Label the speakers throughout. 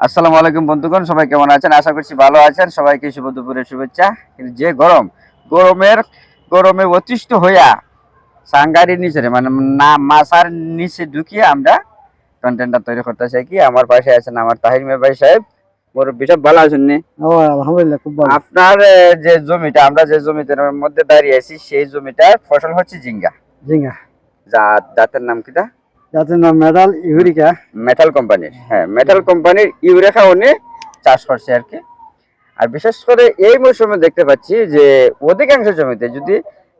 Speaker 1: আসসালামু আলাইকুম বন্ধুগণ সবাই কেমন আছেন? আশা করছি ভালো আছেন। সবাইকে শুভ দুপুরের শুভেচ্ছা। কিন্তু যে গরম গরমের গরমে অতিষ্ঠ হইয়া সাংগারির নিচে মানে না মাসার নিচে ঢুকিয়ে আমরা কন্টেন্টটা তৈরি করতে চাই কি? আমার পাশে আছেন আমার তাহির মেয়ে ভাই সাহেব। মুরব্বী সব ভালো আছেন
Speaker 2: আলহামদুলিল্লাহ খুব ভালো।
Speaker 1: আপনার যে জমিটা আমরা যে জমিটার মধ্যে দাঁড়িয়ে আছি সেই জমিটার ফসল হচ্ছে জিঙ্গা জাত জাতের নাম কিটা
Speaker 2: যাদের নাম মেডাল ইউরিকা।
Speaker 1: মেটাল কোম্পানির হ্যাঁ মেটাল কোম্পানির ইউরেখা উনি চাষ করছে আর কি। আর বিশেষ করে এই মৌসুমে দেখতে পাচ্ছি যে অধিকাংশ জমিতে যদি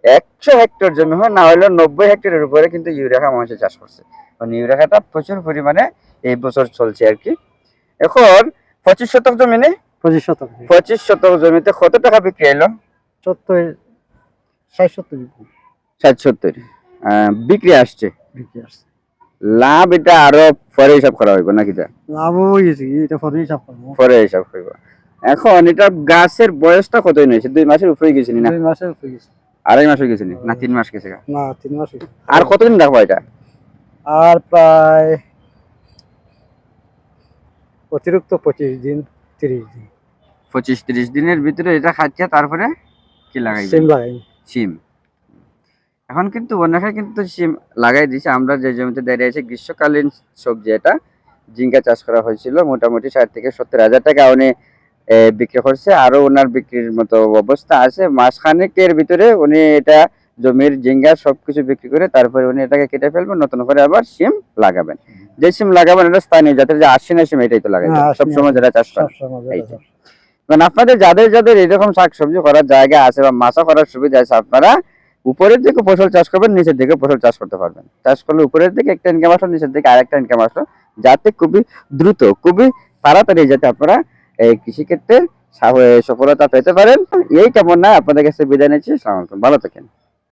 Speaker 1: একশো হেক্টর জমি হয় না হলেও নব্বই হেক্টরের উপরে কিন্তু ইউরেখা মানুষে চাষ করছে। কারণ ইউরেখাটা প্রচুর পরিমাণে এই বছর চলছে আর কি। এখন পঁচিশ শতক জমিনে
Speaker 2: পঁচিশ শতক
Speaker 1: পঁচিশ শতক জমিতে কত টাকা বিক্রি এলো
Speaker 2: সত্তর ষাট সত্তর।
Speaker 1: ষাট সত্তর। বিক্রি আসছে।
Speaker 2: বিক্রি আসছে।
Speaker 1: লাভ এটা আরও পরে হিসাব করা হইব নাকি
Speaker 2: হয়ে গেছে কি, এটা পরে হিসাব করব।
Speaker 1: পরে হিসাব হইব। এখন এটা গাছের বয়সটা কতই নিয়েছে দুই মাসের উপরে গেছে না
Speaker 2: দুই মাসের হয়ে গেছে।
Speaker 1: আড়াই মাস হয়ে গেছে না? তিন মাস গেছে?
Speaker 2: না তিন মাস
Speaker 1: আর কতদিন রাখব এটা?
Speaker 2: আর প্রায় অতিরিক্ত পঁচিশ দিন তিরিশ দিন।
Speaker 1: পঁচিশ তিরিশ দিনের ভিতরে এটা খাচ্ছে তারপরে কি লাগাইবে?
Speaker 2: সিম লাগাই
Speaker 1: সিম। এখন কিন্তু অনেকে কিন্তু সিম লাগাই দিছে। আমরা যে জমিতে দাঁড়িয়ে আছি গ্রীষ্মকালীন সবজি এটা। জিঙ্কা চাষ করা হয়েছিল মোটামুটি ষাট থেকে সত্তর হাজার টাকা উনি বিক্রি করছে। আরও ওনার বিক্রির মতো অবস্থা আছে। মাসখানেকের ভিতরে উনি এটা জমির জিঙ্গা সবকিছু বিক্রি করে তারপরে উনি এটাকে কেটে ফেলবেন নতুন করে আবার সিম লাগাবেন। যে সিম লাগাবেন এটা স্থানীয় জাতের যে আশ্বিনা সিম এটাই তো লাগাই
Speaker 2: হ্যাঁ,
Speaker 1: সবসময় যারা চাষ করে
Speaker 2: যেটা।
Speaker 1: মানে আপনাদের যাদের যাদের এরকম শাকসবজি করার জায়গা আছে বা মাছা করার সুবিধা আছে আপনারা উপরের দিকে ফসল চাষ করবেন, নিচের দিকে ফসল চাষ করতে পারবেন। চাষ করলে উপরের দিকে একটা ইনকাম আসলো, নিচের দিকে আরেকটা ইনকাম আসলো, যাতে খুবই দ্রুত, খুবই তাড়াতাড়ি যাতে আপনারা এই কৃষিক্ষেত্রে সফলতা পেতে পারেন। এই কেমন না আপনাদের কাছে বিদায় নিচ্ছি। ভালো থাকেন।